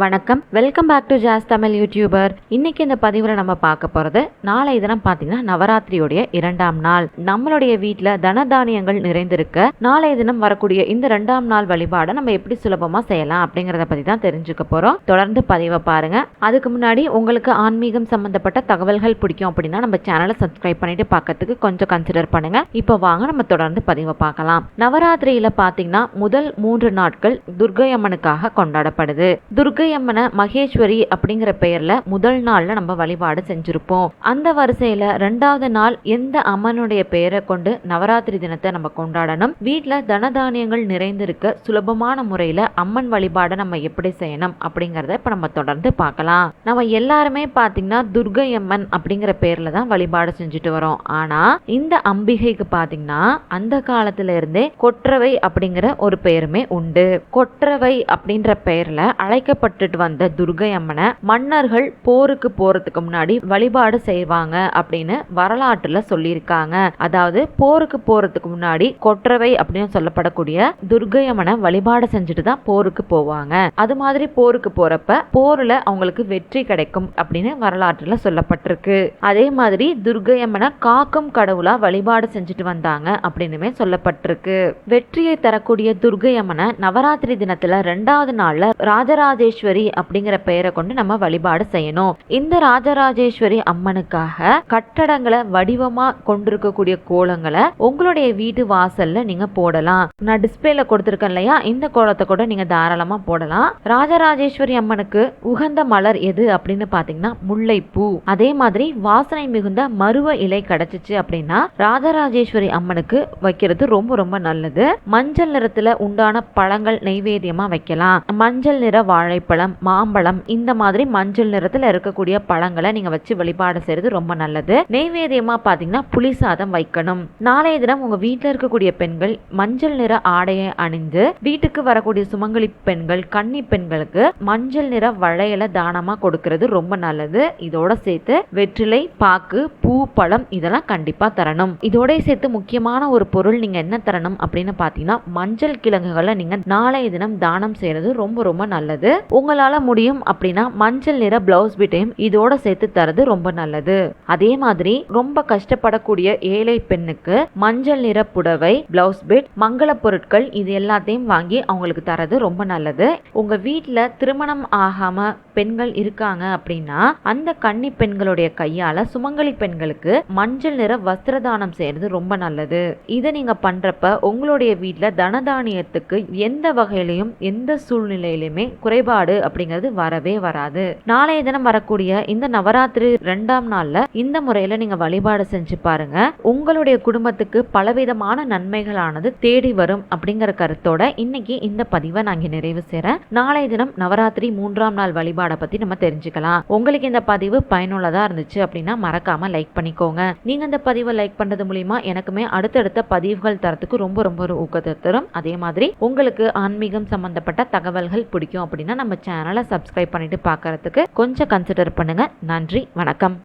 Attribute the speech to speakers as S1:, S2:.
S1: வணக்கம். Welcome back to Jas Tamil YouTuber இன்னைக்கு இந்த பதிவில் நம்ம பார்க்க போகிறது நாளை தினம் பார்த்தீங்கன்னா நவராத்திரியுடைய இரண்டாம் நாள். நம்மளுடைய வீட்டில் தனதானியங்கள் நிறைந்திருக்க. நாளை தினம் வரக்கூடிய இந்த ரெண்டாம் நாள் வழிபாடை நம்ம எப்படி சுலபமாக செய்யலாம் அப்படிங்கிறத பற்றி தான் தெரிஞ்சுக்க போகிறோம் தொடர்ந்து பதிவை பாருங்க. அதுக்கு முன்னாடி உங்களுக்கு ஆன்மீகம் சம்மந்தப்பட்ட தகவல்கள் பிடிக்கும் அப்படின்னா நம்ம சேனலை சப்ஸ்கிரைப் பண்ணிட்டு பார்க்கறதுக்கு கொஞ்சம் கன்சிடர் பண்ணுங்க. இப்போ வாங்க நம்ம தொடர்ந்து பதிவை பார்க்கலாம். நவராத்திரியில் பார்த்தீங்கன்னா முதல் மூன்று நாட்கள் துர்கை அம்மனுக்காக கொண்டாடப்படுது. துர்கை அம்மனை மகேஸ்வரி அப்படிங்கிற பெயர்ல முதல் நாள்ல நம்ம வழிபாடு செஞ்சிருப்போம். அந்த வரிசையில ரெண்டாவது நாள் எந்த அம்மனுடைய பெயரை கொண்டு நவராத்திரி தினத்தை நம்ம கொண்டாடணும்? வீட்ல தனதானியங்கள் நிறைந்திருக்க சுலபமான முறையில அம்மன் வழிபாடை நம்ம எப்படி செய்யணும் அப்படிங்கறத இப்ப நம்ம தொடர்ந்து பார்க்கலாம். நம்ம எல்லாருமே பாத்தீங்கன்னா துர்கை அம்மன் அப்படிங்கிற பேர்ல தான் வழிபாடு செஞ்சுட்டு வரோம். ஆனா இந்த அம்பிகைக்கு பாத்தீங்கன்னா அந்த காலத்துல இருந்தே கொற்றவை அப்படிங்கிற ஒரு பெயருமே உண்டு. கொற்றவை அப்படின்ற பெயர்ல அழைக்கப்பட்டுட்டு வந்த துர்கை அம்மனை மன்னர்கள் போருக்கு போறதுக்கு முன்னாடி வழிபாடு செய்வாங்க அப்படின்னு வரலாற்றுல சொல்லியிருக்காங்க. அதாவது போருக்கு போறதுக்கு முன்னாடி கொற்றவை அப்படின்னு சொல்லப்படக்கூடிய துர்கை அம்மனை வழிபாடு செஞ்சுட்டு தான் போருக்கு போவாங்க. அது மாதிரி போருக்கு போறப்ப போர்ல அவங்களுக்கு வெற்றி கிடைக்கும் அப்படின்னு வரலாற்றுல சொல்லப்பட்டிருக்கு. அதே மாதிரி துர்கை அம்மனை காக்கும் கடவுளா வழிபாடு செஞ்சுட்டு வந்தாங்க அப்படின்னுமே சொல்லப்பட்டிருக்கு. வெற்றியை தரக்கூடிய துர்கை அம்மனை நவராத்திரி தினத்துல ரெண்டாவது நாள்ல ராஜராஜேஸ்வரி அப்படிங்கிற பெயரை கொண்டு நம்ம வழிபாடு செய்யணும். இந்த ராஜராஜேஸ்வரி அம்மனுக்காக கட்டடங்களை வடிவமா கொண்டிருக்கக்கூடிய கோலங்களை உங்களுடைய வீட்டு வாசல்ல நீங்க போடலாம். நான் டிஸ்பிளேல கொடுத்துருக்கேன் இல்லையா? இந்த கோலத்தை கூட நீங்க தாராளமா போடலாம். ராஜராஜேஸ்வரி அம்மனுக்கு உகந்த மலர் எது அப்படின்னு பாத்தீங்கன்னா முல்லைப்பூ. அதே மாதிரி வாசனை மிகுந்த மருவ இலை கிடைச்சிச்சு அப்படின்னா ராஜராஜேஸ்வரி அம்மனுக்கு வைக்கிறது ரொம்ப ரொம்ப நல்லது. மஞ்சள் நிறத்துல உண்டான பழங்கள் நெய்வேத்தியமா வைக்கலாம். மஞ்சள் நிற வாழைப்பழம் மாம்பழம் இந்த மாதிரி மஞ்சள் நிறத்துல இருக்கக்கூடிய பழங்களை நீங்க வச்சு வழிபாடு செய்யறது ரொம்ப நல்லது. நெய்வேதியமா பாத்தீங்கன்னா புளி சாதம் வைக்கணும். நாளைய தினம் உங்க வீட்டுல இருக்கக்கூடிய பெண்கள் மஞ்சள் நிற ஆடையை அணிந்து வீட்டுக்கு வரக்கூடிய சுமங்கலி பெண்கள் கன்னி பெண்களுக்கு மஞ்சள் நிற வளையல தானமா கொடுக்கறது ரொம்ப நல்லது. இதோட சேர்த்து வெற்றிலை பாக்கு பூ பழம் இதெல்லாம் கண்டிப்பா தரணும். இதோட சேர்த்து முக்கியமான ஒரு பொருள் நீங்க என்ன தரணும் அப்படின்னு பாத்தீங்கன்னா மஞ்சள் கிழங்குகளை நீங்க நாளைய தினம் தானம் செய்யறது ரொம்ப ரொம்ப நல்லது. உங்களால் முடியும் அப்படின்னா மஞ்சள் நிற பிளவுஸ் பிட்டையும் இதோட சேர்த்து தரது ரொம்ப நல்லது. அதே மாதிரி ரொம்ப கஷ்டப்படக்கூடிய ஏழை பெண்ணுக்கு மஞ்சள் நிற புடவை பிளவுஸ் பிட் மங்கள பொருட்கள் இது எல்லாத்தையும் வாங்கி அவங்களுக்கு தரது ரொம்ப நல்லது. உங்க வீட்டில் திருமணம் ஆகாம பெண்கள் இருக்காங்க அப்படின்னா அந்த கன்னி பெண்களுடைய கையால சுமங்கலி பெண்களுக்கு மஞ்சள் நிற வஸ்திரதானம் செய்யறது ரொம்ப நல்லது. இதை நீங்க பண்றப்ப உங்களுடைய வீட்டில் தனதானியத்துக்கு எந்த வகையிலையும் எந்த சூழ்நிலையிலுமே குறைபாடு அப்படிங்கிறது வரவே வராது. நாளைய தினம் வரக்கூடிய இந்த நவராத்திரி ரெண்டாம் நாள்ல இந்த முறையில நீங்க வழிபாடு செஞ்சு பாருங்க. உங்களுடைய குடும்பத்துக்கு பலவிதமான நன்மைகளானது தேடி வரும் அப்படிங்கிற கருத்தோட இன்னைக்கு இந்த பதிவை நான் நிறைவு செய்யறேன் நாளைய தினம் நவராத்திரி மூன்றாம் நாள் வழிபாடை பத்தி நம்ம தெரிஞ்சுக்கலாம். உங்களுக்கு இந்த பதிவு பயனுள்ளதா இருந்துச்சு அப்படின்னா மறக்காம லைக் பண்ணிக்கோங்க. நீங்க இந்த பதிவை லைக் பண்றது மூலியமா எனக்குமே அடுத்தடுத்த பதிவுகள் தரத்துக்கு ரொம்ப ரொம்ப ஒரு ஊக்கத்தை தரும். அதே மாதிரி உங்களுக்கு ஆன்மீகம் சம்பந்தப்பட்ட தகவல்கள் பிடிக்கும் அப்படின்னா நம்ம சேனலை சப்ஸ்கிரைப் பண்ணிட்டு பார்க்கறதுக்கு கொஞ்சம் கன்சிடர் பண்ணுங்க. நன்றி வணக்கம்.